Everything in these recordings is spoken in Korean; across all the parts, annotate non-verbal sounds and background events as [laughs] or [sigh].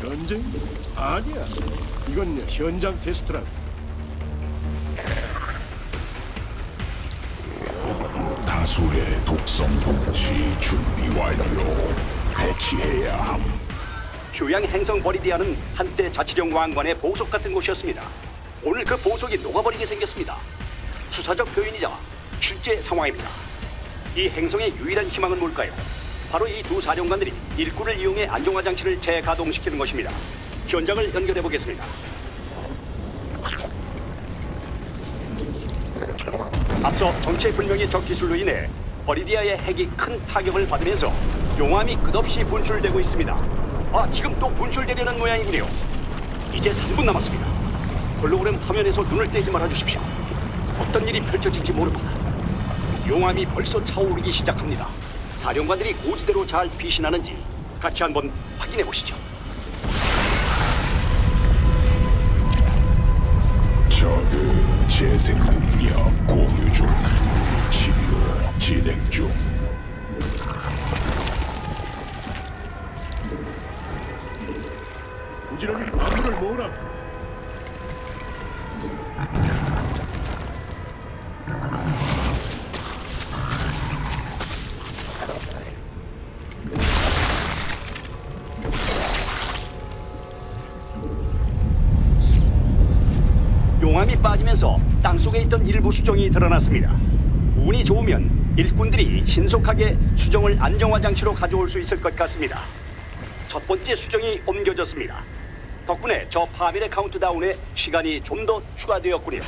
전쟁? 아니야. 이건 현장 테스트라. 다수의 독성 분지 준비 완료. 배치해야 함. 휴양 행성 버리디아는 한때 자치령 왕관의 보석 같은 곳이었습니다. 오늘 그 보석이 녹아버리게 생겼습니다. 수사적 표현이자 실제 상황입니다. 이 행성의 유일한 희망은 뭘까요? 바로 이 두 사령관들이 일꾼을 이용해 안정화 장치를 재가동시키는 것입니다. 현장을 연결해 보겠습니다. 앞서 정체 불명의 적 기술로 인해 버리디아의 핵이 큰 타격을 받으면서 용암이 끝없이 분출되고 있습니다. 아, 지금 또 분출되려는 모양이군요. 이제 3분 남았습니다. 홀로그램 화면에서 눈을 떼지 말아 주십시오. 어떤 일이 펼쳐질지 모릅니다. 용암이 벌써 차오르기 시작합니다. 사령관들이 고지대로 잘 피신하는지 같이 한번 확인해 보시죠. 저그 재생 능력 공유 중. 치료 진행 중. 부지런히 광물을 모으라. 용암이 빠지면서 땅속에 있던 일부 수정이 드러났습니다. 운이 좋으면 일꾼들이 신속하게 수정을 안정화 장치로 가져올 수 있을 것 같습니다. 첫 번째 수정이 옮겨졌습니다. 덕분에 저 파밀의 카운트다운에 시간이 좀 더 추가되었군요.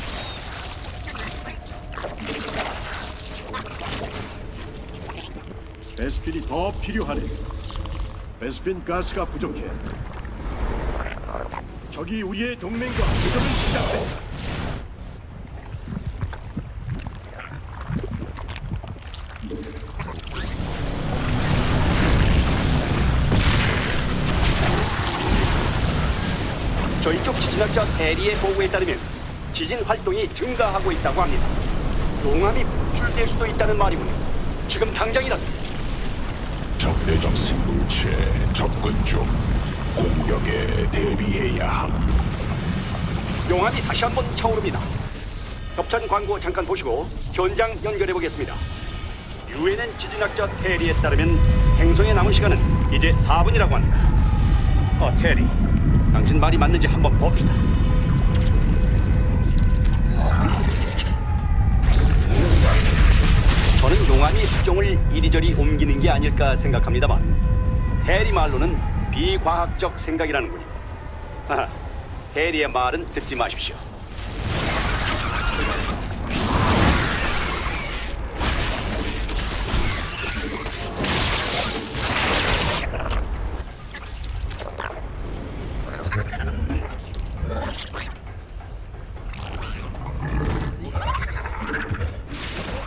베스핀이 더 필요하네. 베스핀 가스가 부족해. 적이 우리의 동맹과 교전을 시작해. 저희 쪽 지진학자 대리의 보고에 따르면 지진 활동이 증가하고 있다고 합니다. 용암이 분출될 수도 있다는 말이군요. 지금 당장이라도 적대적 생물체 접근 중. 공격에 대비해야 함. 용암이 다시 한번 차오릅니다. 협찬 광고 잠깐 보시고 현장 연결해 보겠습니다. 유엔엔 지진학자 테리에 따르면 행성에 남은 시간은 이제 4분이라고 합니다. 어, 테리, 당신 말이 맞는지 한번 봅시다. 저는 용암이 수정을 이리저리 옮기는 게 아닐까 생각합니다만 테리 말로는 비과학적 생각이라는군요. 하하, 테리의 말은 듣지 마십시오.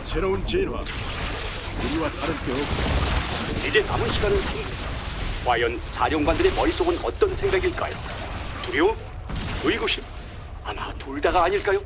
새로운 진화. 우리와 다를 게 없고 이제 남은 시간은 3분. 과연 사령관들의 머릿속은 어떤 생각일까요? 두려움? 의구심? 아마 둘 다가 아닐까요?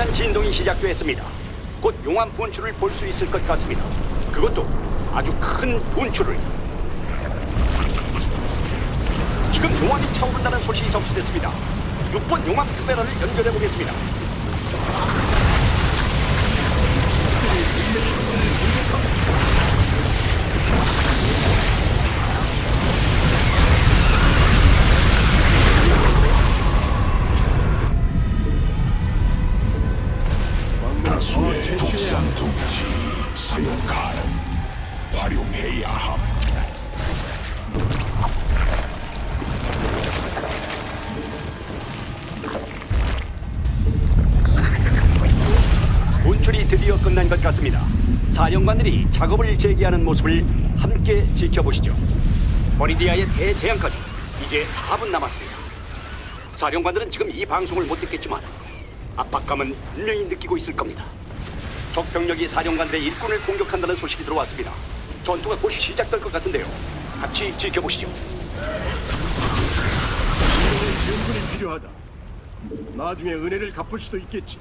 불길한 진동이 시작되었습니다. 곧 용암 분출을 볼 수 있을 것 같습니다. 그것도 아주 큰 분출을. 지금 용암이 차오른다는 소식이 접수됐습니다. 6번 용암 카메라를 연결해 보겠습니다. 사령관들이 작업을 재개하는 모습을 함께 지켜보시죠. 버리디아의 대재앙까지 이제 4분 남았습니다. 사령관들은 지금 이 방송을 못 듣겠지만 압박감은 분명히 느끼고 있을 겁니다. 적 병력이 사령관들의 일꾼을 공격한다는 소식이 들어왔습니다. 전투가 곧 시작될 것 같은데요. 같이 지켜보시죠. 은혜의 지원군이 필요하다. 나중에 은혜를 갚을 수도 있겠지.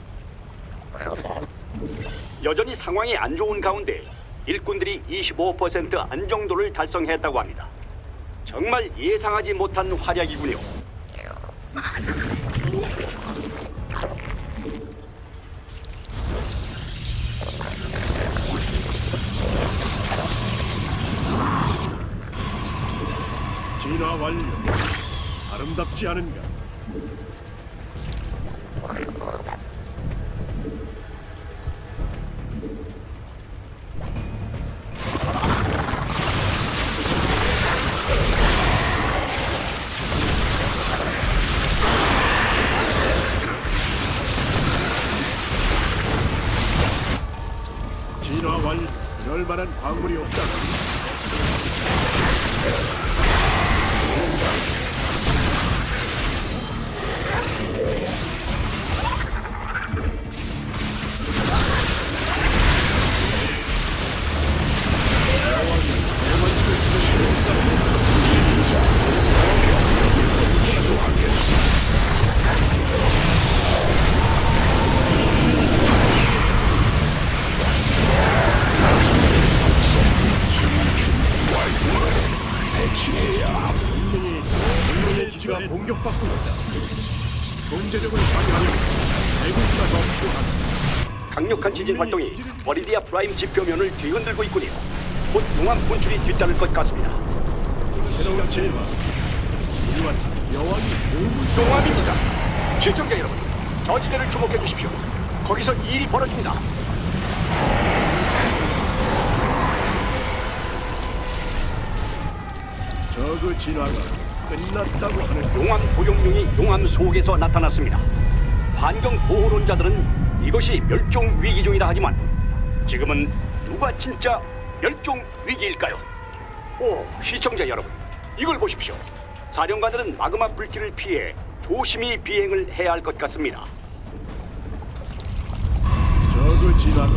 [laughs] 여전히 상황이 안 좋은 가운데 일꾼들이 25% 안정도를 달성했다고 합니다. 정말 예상하지 못한 활약이군요. 진화 완료. 아름답지 않은가? 동맹이 동맹의 기지가 공격받고 있다. 경제력을 발휘하려면 대군주가 더 필요하다. 강력한 지진 활동이 버리디아 프라임 지표면을 뒤흔들고 있군요. 곧 용암 분출이 뒤따를 것 같습니다. 새로운 제일화. 우리와 여왕이 오고 용암입니다. 시청자 여러분, 저 지대를 주목해 주십시오. 거기서 일이 벌어집니다. 저그 진화가 끝났다고 하는 용암 도용룡이 용암 속에서 나타났습니다. 환경 보호론자들은 이것이 멸종 위기 중이라 하지만 지금은 누가 진짜 멸종 위기일까요? 오, 시청자 여러분, 이걸 보십시오. 사령관들은 마그마 불길을 피해 조심히 비행을 해야 할 것 같습니다. 저그 진화가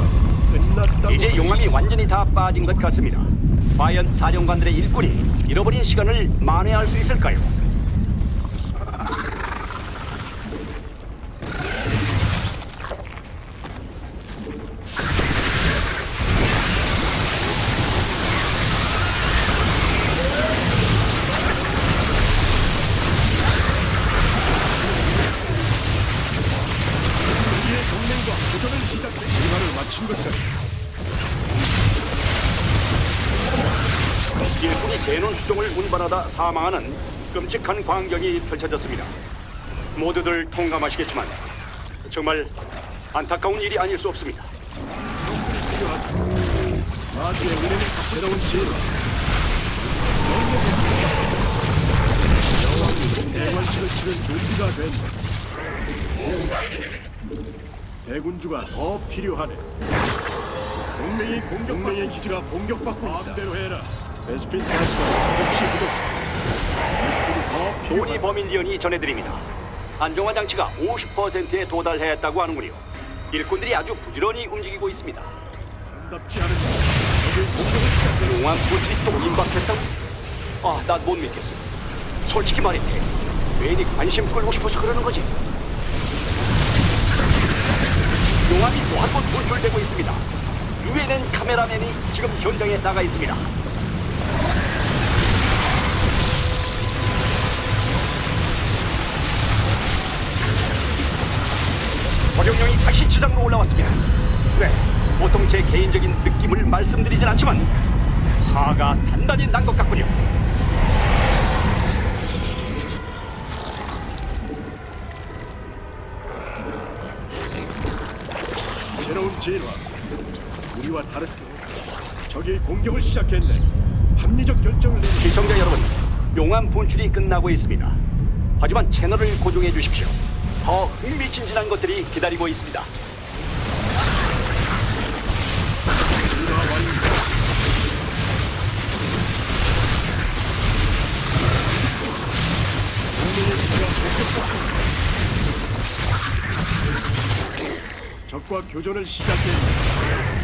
끝났다고 이제 용암이 완전히 다 빠진 것 같습니다. 과연 사령관들의 일꾼이 잃어버린 시간을 만회할 수 있을까요? 운반하다 사망하는 끔찍한 광경이 펼쳐졌습니다. 모두들 통감하시겠지만 정말 안타까운 일이 아닐 수 없습니다. 나중에 은혜는 새로운. 여왕이 대관식을 치를 준비가 된다. 대군주가 더 필요하네. 동맹이 공격 동맹의 기지가 공격받고 있다. 마음대로 해라. 베스핀 가스가 혹시 부족. 베스핀이 더 도니 필요하다. 버밀리언이 전해드립니다. 안정화 장치가 50%에 도달했다고 하는군요. 일꾼들이 아주 부지런히 움직이고 있습니다. 아름답지 않은 적의 공격을 시작해. 용암 불길이 또 임박했다고? 아, 난 못 믿겠어. 솔직히 말해, 괜히 관심 끌고 싶어서 그러는 거지. 용암이 또 한번 분출되고 있습니다. 유엔엔 카메라맨이 지금 현장에 나가 있습니다. 버룡령이 다시 지상으로 올라왔습니다. 네, 보통 제 개인적인 느낌을 말씀드리진 않지만 화가 단단히 난 것 같군요. 새로운 진화. 우리와 다르게 적의 공격을 시작했네. 합리적 결정을 내리. 시청자 여러분, 용암 분출이 끝나고 있습니다. 하지만 채널을 고정해 주십시오. 더 흥미진진한 것들이 기다리고 있습니다. 적과 교전을 시작해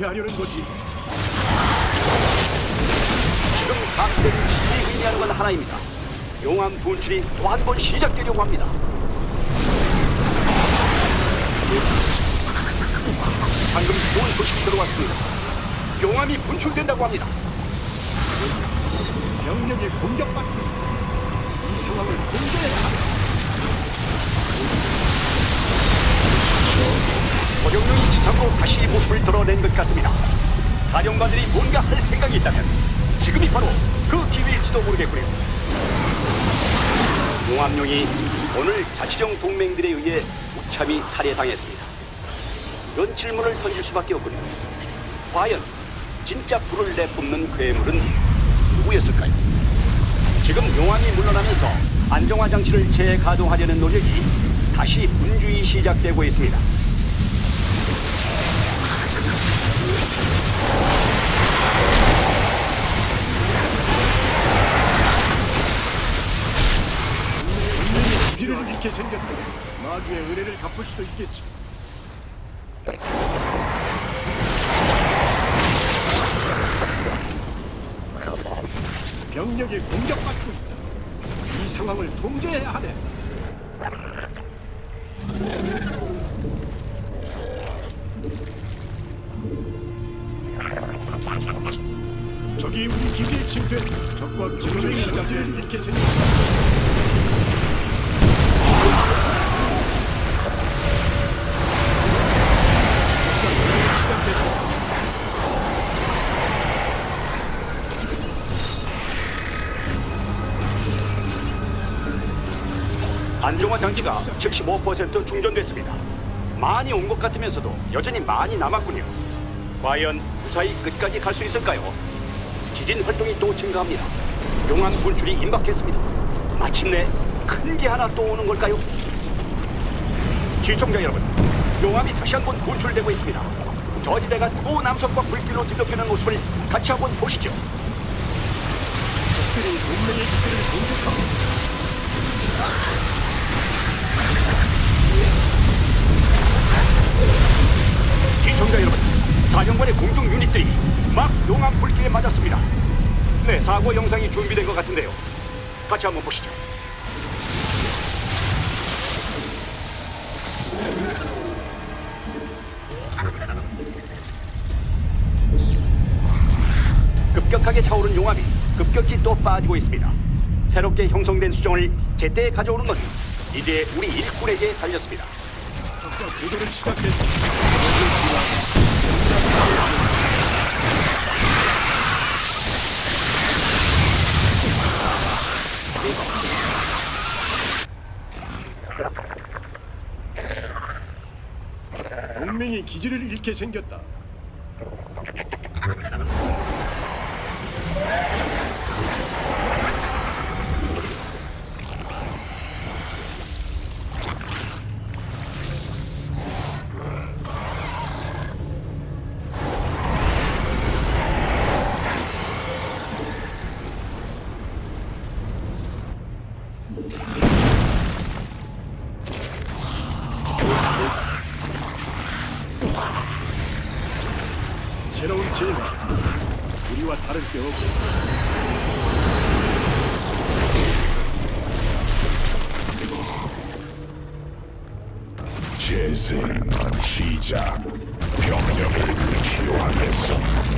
변태하려는 거지. 지금 감대는 지지 의미하는 건 하나입니다. 용암 분출이 또 한 번 시작되려고 합니다. 방금 좋은 소식이 들어왔습니다. 용암이 분출된다고 합니다. 병력이 공격받고 있다. 이 상황을 통제해야 한다. 지상으로 다시 모습을 드러낸 것 같습니다. 사령관들이 뭔가 할 생각이 있다면 지금이 바로 그 기회일지도 모르겠군요. 용암룡이 오늘 자치령 동맹들에 의해 무참히 살해당했습니다. 이런 질문을 던질 수밖에 없군요. 과연 진짜 불을 내뿜는 괴물은 누구였을까요? 지금 용암이 물러나면서 안정화 장치를 재가동하려는 노력이 다시 분주히 시작되고 있습니다. 수도 있겠지. 병력이 공격받고 있다. 이 상황을 통제해야 하네. 적이 우리 기지에 침투해 적과 교전을 시작해 잃게 생겼다. 장치가 75% 충전됐습니다. 많이 온 것 같으면서도 여전히 많이 남았군요. 과연 무사히 끝까지 갈 수 있을까요? 지진 활동이 또 증가합니다. 용암 분출이 임박했습니다. 마침내 큰 게 하나 또 오는 걸까요? 시청자 여러분, 용암이 다시 한 번 분출되고 있습니다. 저지대가 또 남성과 불길로 뒤덮이는 모습을 같이 한번 보시죠. 적들이 동맹의 기지를 공격하고 시청자 여러분, 사령관의 공중 유닛들이 막 용암 불길에 맞았습니다. 네, 사고 영상이 준비된 것 같은데요. 같이 한번 보시죠. 급격하게 차오른 용암이 급격히 또 빠지고 있습니다. 새롭게 형성된 수정을 제때 가져오는 것은 이제 우리 일꾼에게 달렸습니다. 적과 교전을 시작했다. 동맹이 기지를 잃게 생겼다. 새로운 질문 우리와 다를 게 없고. 재생 시작. 병력을 치유하겠습니다.